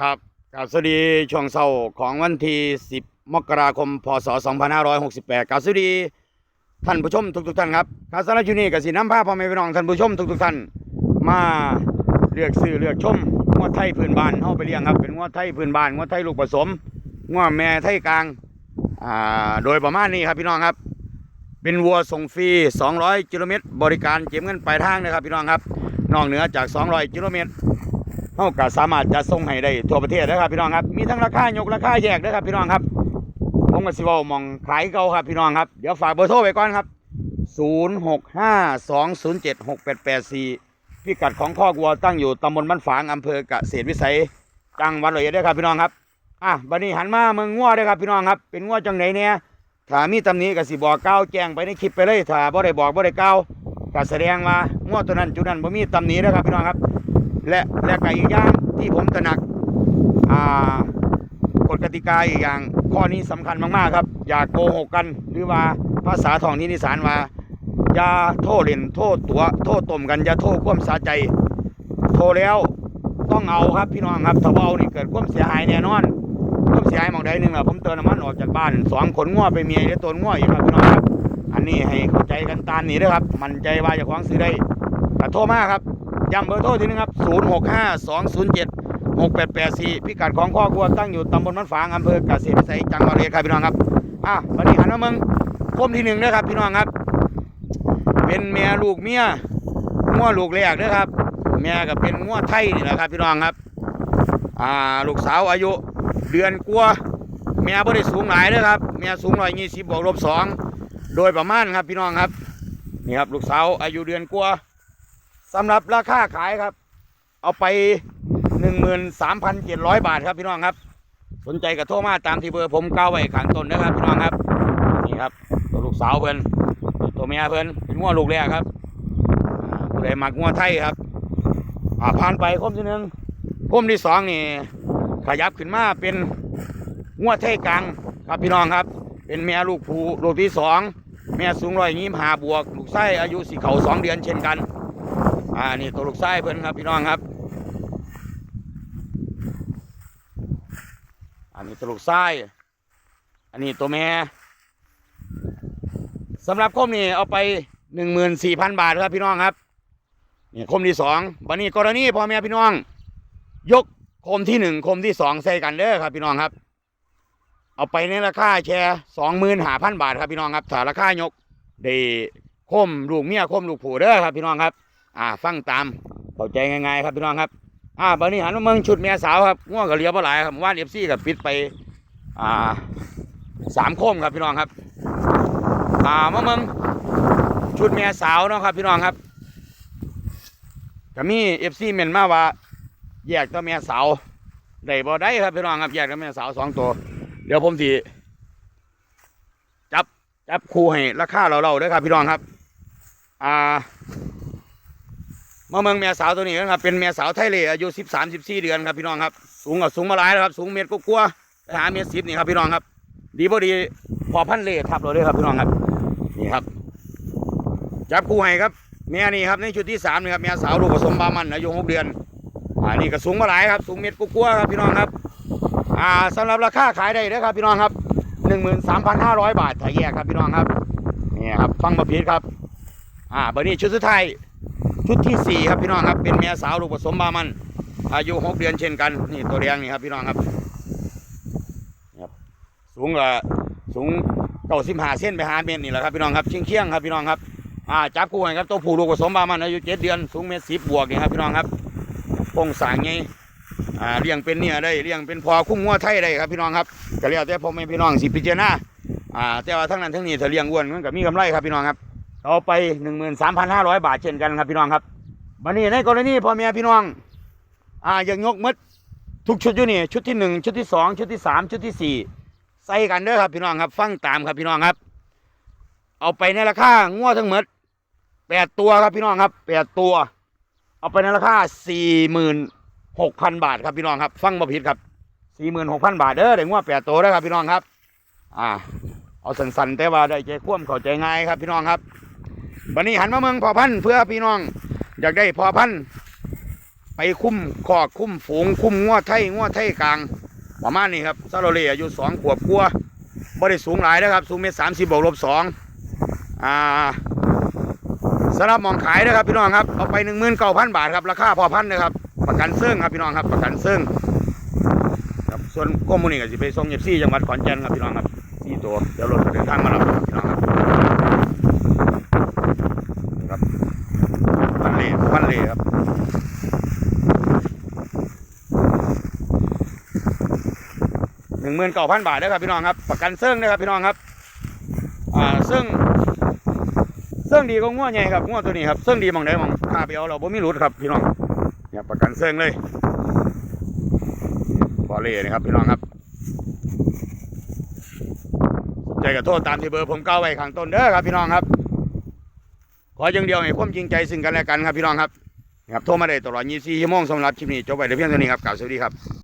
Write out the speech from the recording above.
ครับกับสวัสดีช่วงเช้าของวันที่ 10 มกราคม พศ 2568กับสวัสดีท่านผู้ชมทุกๆท่านครับคาสารบชุนี่กับสีน้ำผ้าพ่อแม่พี่น้องท่านผู้ชมทุกๆท่านมาเลือกซื้อเลือกชมงวดไทยพื้นบ้านเข้าไปเลี้ยงครับเป็นงวดไทยพื้นบ้านงวดไทยลูกผสมงวดแม่ไทยกลางอ่าโดยประมาณนี้ครับพี่น้องครับ เป็นวัวส่งฟรี 200 กิโลเมตร บริการเก็บเงินปลายทางนะครับพี่น้องครับนอกเหนือจาก 200 กิโลเมตร เขาก็สามารถจะส่งให้ได้ทั่วประเทศนะครับพี่น้องครับมีทั้งราคายกราคาแยกนะครับพี่น้องครับผมก็สิวมองขายเก่าครับพี่น้องครับเดี๋ยวฝากเบอร์โทรไว้ก่อนครับ 0652076884พิกัดของข้อกวัวตั้งอยู่ตำบลบ้านฝางอำเภอกเกษตรวิสัยจังหวัดร้อยได้ครับพี่น้องครับอะบัดนี้หันมาเมืองงัวเด้ครับพี่น้องครับ เป็นงัวจังไหนเนี่ยถ้ามีตำหนิก็สิบอกกล่าวแจ้งไปในคลิปไปเลยถ้าบ่ได้บอกบ่ได้กล่าวก็แสดงว่างัวตัวนั้นจุดนั้นบ่มีตำหนิเด้อครับพี่น้องครับ และและก็อีกอย่างที่ผมตระหนักอ่ากฎกติกาอีกอย่างข้อนี้สำคัญมากๆครับ อย่าโกหกกันหรือว่าภาษาท้องถิ่นอีสานว่าอย่าโทษเล่นโทษตัวโทษต้มกันอย่าโทษความสาใจ โทรแล้วต้องเอาครับพี่น้องครับถ้าเอานี่เกิดความเสียหายแน่นอนความเสียหายมองใดหนึ่งอะผมเตือนน้ำมันออกจากบ้านสองขนง้อไปเมียได้ตัวง้ออีกครับพี่น้องครับ อันนี้ให้เข้าใจกันตามนี้ด้ครับ มั่นใจว่าจะคว้างซื้อได้แต่โทรมากครับ ย้ำเบอร์โทรทีนึงครับ 0 6 5 2 0 7 6 8 8 4 พิกัดของข้อกวัวตั้งอยู่ตำบลมันฝางอำเภอกเกษตรวิสัยจังหวัดเลยครับพี่น้องครับอะวันนี้หันมาเมืองคมที่หนึ่งนะครับพี่น้องครับ เป็นเมียลูกเมียงัวลูกแรกนะครับเมียก็เป็นงัวไทยนี่แหละครับพี่น้องครับอ่าลูกสาวอายุเดือนกว่าเมียบ่ได้สูงหลายนะครับเมียสูงร้อยยี่สิบบวกลบสองโดยประมาณครับพี่น้องครับนี่ครับลูกสาวอายุเดือนกว่า สำหรับราคาขายครับ เอาไปหนึ่งหมื่นสามพันเจ็ดร้อยบาทครับพี่น้องครับ สนใจกับโทรมาตามที่เบอร์ผมก้าวไว้ข้างต้นนะครับพี่น้องครับ นี่ครับตัวลูกสาวเพิ่นตัวเมียเพิ่นเป็นงัวลูกแรกครับอ่าผู้ใดมักงัวไทยครับอ่าผ่านไปคมที่หนึ่งคมที่สองนี่ขยับขึ้นมาเป็นงัวไทยกลางครับพี่น้องครับ เป็นเมียลูกผู้ลูกที่สองแม่สูงร้อยยี่ห้าบวก ลูกไส้อายุสี่เขาสองเดือนเช่นกัน อ่านี่ตัวลูกไส้เพิ่อนครับพี่น้องครับ อันนี้ตัวลูกไส้อันนี้ตัวแม่สำหรับคมนี่เอาไปหนึ่งหมื่นสี่พันบาทครับพี่น้องครับนี่คมที่สองวันนี้กรณีพ่อแม่พี่น้อง ยกคมที่หนึ่งคมที่สองใส่กันเด้อครับพี่น้องครับ เอาไปในราคาแชร์สองหมื่นห้าพันบาทครับพี่น้องครับถ้าราคายกได้คมลูกเมียคมลูกผู้เด้อครับพี่น้องครับ อ่า ฟังตามเข้าใจง่ายๆครับพี่น้องครับ อ่าบัดนี้หันมาเมืองชุดเมียสาวครับง่วงกับเลียวปลาไหลายครับว่านเอฟซีกับปิดไป อ่าสามโคมครับพี่น้องครับ อ่ามาเมืองชุดเมียสาวเนาะครับพี่น้องครับก็มีเอฟซีเมนมาว่า แยกตัวเมียสาวได้บ่ได้ครับพี่น้องครับแยกตัวเมียสาวสองตัว เดี๋ยวผมสิจับจับคู่ให้ราคาเราเราเด้อครับพี่น้องครับ อ่า มาเมืองแม่สาวตัวนี้นะครับเป็นแม่สาวไทยเลยอายุสิบสามสิบสี่เดือนครับพี่น้องครับสูงกับสูงมาหลายแล้วครับสูงเมตรกว่าๆไปหาเมตรสิบนี่ครับพี่น้องครับ ดีบ่ดีพอพันเล่ทับเราเลยครับพี่น้องครับนี่ครับ จับคู่ให้ครับแม่นี่ครับในชุดที่สามนี่ครับแม่สาวลูกผสมบามันอายุหกเดือนอ่านี่ก็สูงมาหลายครับสูงเมตรกว่าๆครับพี่น้องครับอ่าสำหรับราคาขายได้เด้อครับพี่น้องครับหนึ่งหมื่นสามพันห้าร้อยบาทถ้าแยกครับพี่น้องครับนี่ครับฟังมาพีดครับอ่าเบอร์นี้ชุดสุดท้าย ชุดที่สี่ครับพี่น้องครับ เป็นแม่สาวลูกผสมบามัน อายุหกเดือนเช่นกัน นี่ตัวแดงนี่ครับพี่น้องครับครับ สูงกว่าสูงเก้าสิบห้าเส้นไปหาเมตรนี่แหละครับพี่น้องครับเชียงเชียงครับพี่น้องครับอ่าจับคู่กันครับตัวผู้ลูกผสมบามันอายุเจ็ดเดือนสูงเมตรสิบบวกนี่ครับพี่น้องครับโป่งสางไงอ่าเลี้ยงเป็นเนี่ยได้เลี้ยงเป็นพอคุ้มงัวไทยได้ครับพี่น้องครับก็แล้วแต่พ่อแม่พี่น้องสิพิจารณาอ่าแต่ว่าทั้งนั้นทั้งนี้ถ้าเลี้ยงอ้วนมันก็มีกำไรครับพี่น้องครับ เอาไปหนึ่งหมื่นสามพันห้าร้อยบาทเช่นกันครับพี่น้องครับบันนี้ในกรณีพ่อแม่พี่น้อง อ่าอย่างยกหมดทุกชุดอยู่นี่ชุดที่หนึ่งชุดที่สองชุดที่สามชุดที่สี่ใส่กันเด้อครับพี่น้องครับ ฟังตามครับพี่น้องครับ เอาไปในราคางัวทั้งหมดแปดตัวครับพี่น้องครับแปดตัว เอาไปในราคาสี่หมื่นหกพันบาทครับพี่น้องครับ ฟังบ่ผิดครับสี่หมื่นหกพันบาทเด้อเด็กงัวแปดตัวเด้อครับพี่น้องครับ อ่า เอาสันๆแต่ว่าได้ใจคว่ำเข้าใจง่ายครับพี่น้องครับ วันนี้หันมาเมืองพอพันเพื่อพี่น้อง อยากได้พอพันไปคุ้มคอกคุ้มฝูงคุ้มงัวไทยงัวไทยกลางประมาณนี้ครับซาโรเล่อายุสองขวบกลัวบ่ได้สูงหลายนะครับ สูงเมตรสามสิบบวกลบสองอ่าสำหรับมองขายนะครับพี่น้องครับเอาไปหนึ่งหมื่นเก้าพันบาทครับราคาพอพันนะครับ ประกันเซิ่งครับพี่น้องครับประกันเซิ่งครับส่วนข้มูนี่ก็สิไปส่งเอฟซีจังหวัดขอนแก่นครับพี่น้องครับสี่ตัวเดี๋ยวรถเดินทางมารับพี่น้องครับ พันเล่พันเลครับหนึ่งหมื่นเก้าพันบาทนะครับพี่น้องครับ ประกันเซิ่งนะครับพี่น้องครับ อ่าซึ่งเซิ่งดีก็ง่วใหญ่ครับง่วตัวนี้ครับเซิ่งดีมองใดหมองข้าไปเอาเราบ่มีรุดครับพี่น้องเนี่ยประกันเซิ่งเลยบอเล่นะครับพี่น้องครับใจกับโทษตามที่เบอร์ผมเก้าไว้ข้างต้นเด้อครับพี่น้องครับ ออย่างเดียวให้ความจริงใจซึ่งกันและกันครับพี่น้องครับครับโทรมาได้ตลอด24ชั่วโมงสำหรับคลิปนี้จบไปแต่เพียงเท่านี้ครับกล่าวสวัสดีครับ